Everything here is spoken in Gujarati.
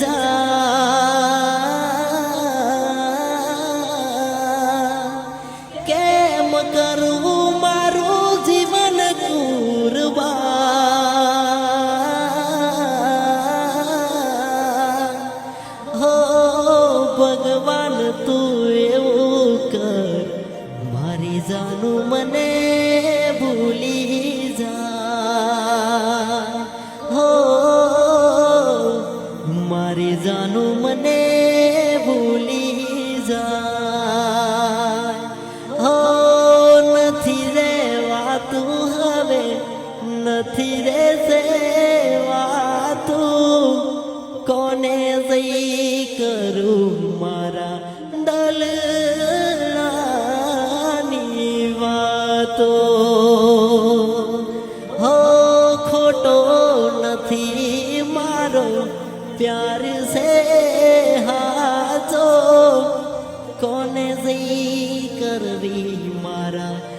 જા. કેમ કરું મારું જીવન કુરબા હો ભગવાન, તું એવું કર. મારી જાનું મને ભૂલી મારી જાનું મને ભૂલી જા હો, નથી રે તું હવે, નથી રે સેવા તું કોને જઈ કરું મારા ડલની વાતો? હો, ખોટો નથી મારો પ્યાર છે હાચો કોને જઈ કરવી મારા દર